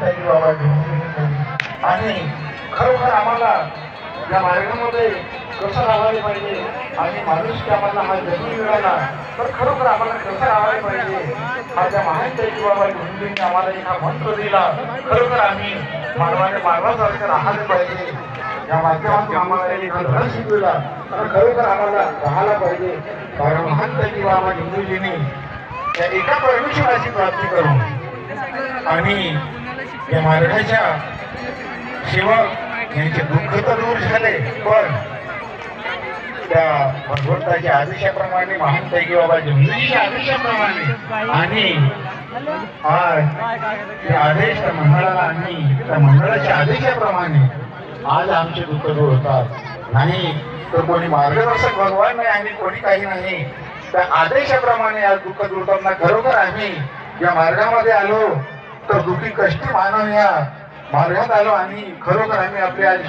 ताई बाबा आणि खरोखर आम्हाला या मार्गामध्ये कसं राहायला पाहिजे आणि माणूस आम्हाला हा जन्म मिळाला तर खरोखर आम्हाला कसं राहायला पाहिजे? हा त्या महान बाबा गुरुजींनी आम्हाला एक हा मंत्र दिला खरोखर आम्ही मानवाने मानवासारखं राहायला पाहिजे. या माध्यमातून आम्हाला एक हा धडा शिकवला तर खरोखर आम्हाला राहायला पाहिजे. कारण महान बाबा गुरुजींनी त्या एका परमेश्वराची प्राप्ती करून आणि या मार्गाच्या सेवक यांचे दुःख तर दूर झाले पण त्या भगवंताच्या आदेशाप्रमाणे महान पैकी बाबा जमनीच्या आदेशाप्रमाणे आणि आज आदेश त्या मंडळाला आणि त्या मंडळाच्या आदेशाप्रमाणे आज आमचे दुःख दूर होतात. नाही तर कोणी मार्गदर्शक भगवान नाही आणि कोणी काही नाही. त्या आदेशाप्रमाणे आज दुःख दूर होताना खरोखर आम्ही या मार्गामध्ये आलो. तर दुखी कष्टी मानव या मार्गात आलो आणि खरोखर आम्ही आपले आज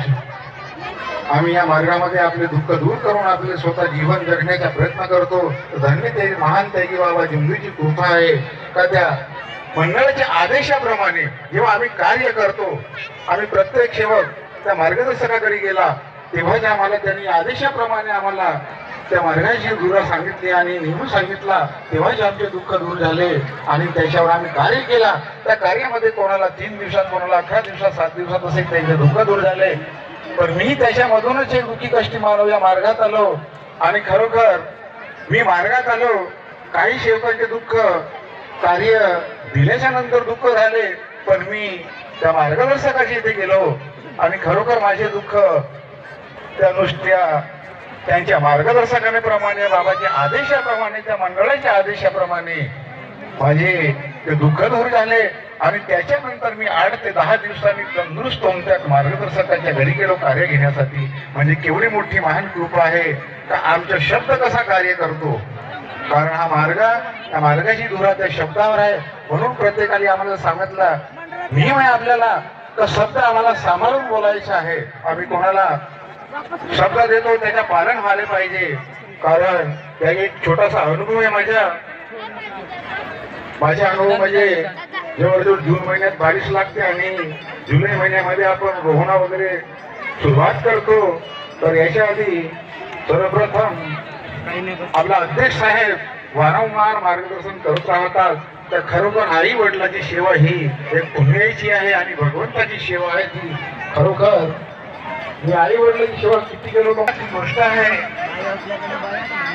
आम्ही या मार्गामध्ये आपले दुःख दूर करून आपले स्वतः जीवन जगण्याचा प्रयत्न करतो. धन्य ते महान त्यागी बाबा जिंदूची कृपा आहे. का त्या मंडळाच्या आदेशाप्रमाणे जेव्हा आम्ही कार्य करतो आम्ही प्रत्येक सेवक त्या मार्गदर्शकाकडे गेला तेव्हाच आम्हाला त्यांनी आदेशाप्रमाणे आम्हाला त्या मार्गाची गुरु सांगितली आणि नेहमी सांगितला तेव्हाच आमचे दुःख दूर झाले आणि त्याच्यावर आम्ही कार्य केला त्या कार्यामध्ये कोणाला तीन दिवसात कोणाला अकरा दिवसात सात दिवसात असे त्यांचे दुःख दूर झाले. पण मी त्याच्यामधूनच एक दुःखी कष्टी मानव या मार्गात आलो आणि खरोखर मी मार्गात आलो. काही शेवकांचे दुःख कार्य दिल्याच्या नंतर दुःख झाले पण मी त्या मार्गदर्शकाशी इथे गेलो आणि खरोखर माझे दुःख त्या नुसत्या त्यांच्या मार्गदर्शकानेप्रमाणे बाबाच्या आदेशाप्रमाणे त्या मंडळाच्या आदेशाप्रमाणे. माझे ते दुःख दूर झाले आणि त्याच्यानंतर मी आठ ते दहा दिवसांनी तंदुरुस्त होऊन त्या मार्गदर्शकाच्या घरी गेलो कार्य घेण्यासाठी. म्हणजे केवढी मोठी महान कृपा आहे. का आमचा शब्द कसा कार्य करतो? कारण हा मार्ग त्या मार्गाची धुरा त्या शब्दावर आहे. म्हणून प्रत्येकाने आम्हाला सांगितला नियम आहे आपल्याला तर शब्द आम्हाला सांभाळून बोलायचा आहे. आम्ही कोणाला शब्द देतो त्याच्या पालन व्हायला पाहिजे. कारण त्या एक छोटासा अनुभव आहे माझ्या. माझे अनुभव म्हणजे जवळजवळ जून महिन्यात बारिश लागते आणि जुलै महिन्यामध्ये आपण रोहणा वगैरे सुरुवात करतो. तर याच्या आधी सर्वप्रथम आपला अध्यक्ष साहेब वारंवार मार्गदर्शन करत राहतात. तर खरोखर आई वडिलाची सेवा ही एक पुण्याची आहे आणि भगवंताची सेवा आहे ती खरोखर मी आई वडिलांशिवाय किती केलो ती? गोष्ट आहे.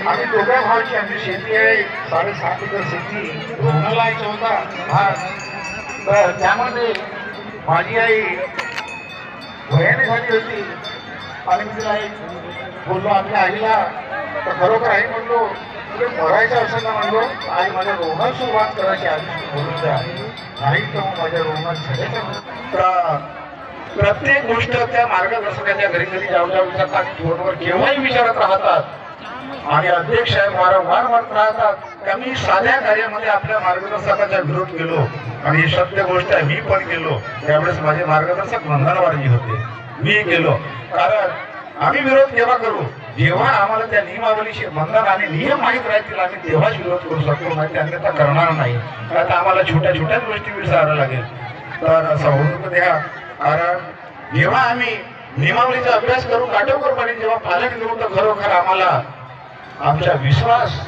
आम्ही दोघ्या भावाची आमची शेती आहे. साडेसात एकर शेती. रुग्णाला होता भाग तर त्यामध्ये माझी आई भयाने झाली होती. आणि मी तिला एक बोललो आपल्या आईला तर खरोखर आई म्हणलो तुला मरायचं असेल ना म्हणलो आई माझ्या रोगात सुरुवात करायची आधी बोलून द्या. नाही तर माझ्या रोगात छायाचं तर प्रत्येक गोष्ट त्या मार्गदर्शकाच्या घरी घरी जाऊ जाऊ विचारतात फोनवर केव्हाही विचारत राहतात. आणि अध्यक्ष साहेब वारंवार म्हणत राहतात का मी साध्या कार्यामध्ये आपल्या मार्गदर्शकाचा विरोध केलो आणि ही सत्य गोष्ट आहे मी पण केलो. त्यावेळेस माझे मार्गदर्शक मंगळवारजी होते. मी गेलो कारण आम्ही विरोध केव्हा करू? जेव्हा आम्हाला त्या नियमावलीशी बंधन आणि नियम माहीत राहतील आम्ही तेव्हाच विरोध करू शकतो नाही अन्यथा करणार नाही. आता आम्हाला छोट्या छोट्याच गोष्टी विचारायला लागेल. तर असं होऊ द्या. कारण जेव्हा आम्ही नियमावलीचा अभ्यास करून काटेकोरपणे जेव्हा पालन करू तर खरोखर आम्हाला आमचा विश्वास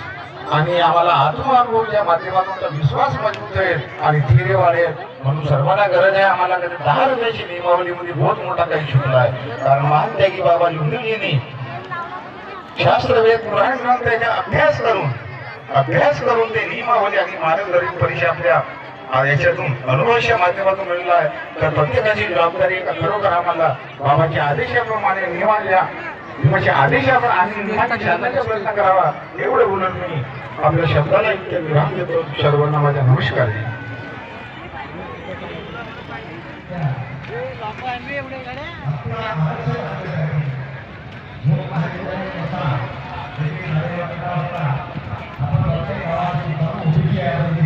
आणि आम्हाला आत्मानुभवच्या माध्यमातून विश्वास मजबूत होईल आणि धीरे वाढेल म्हणून सर्वांना गरज आहे. आम्हाला कधी दहा रुपयाची नियमावलीमध्ये बहुत मोठा काही शिकला आहे. कारण महान त्यागी बाबा लिंगूजींनी शास्त्रवेद पुराण ग्रंथ याचा अभ्यास करून अभ्यास करून ते नियमावली आणि मार्गदर्शन परीक्षा आपल्या याच्यातून अनुवंश माध्यमातून मिळला आहे. तर प्रत्येकाची जबाबदारी खरोखर आम्हाला बाबाच्या आदेशाप्रमाणे नियमाच्या म्हणजे आदेशावर आणि नियमाच्या शासनाचा प्रयत्न करावा एवढं बोलून मी आपल्या शब्दाला इतके विराम देतो. सर्वांना माझ्या नमस्कार. आहे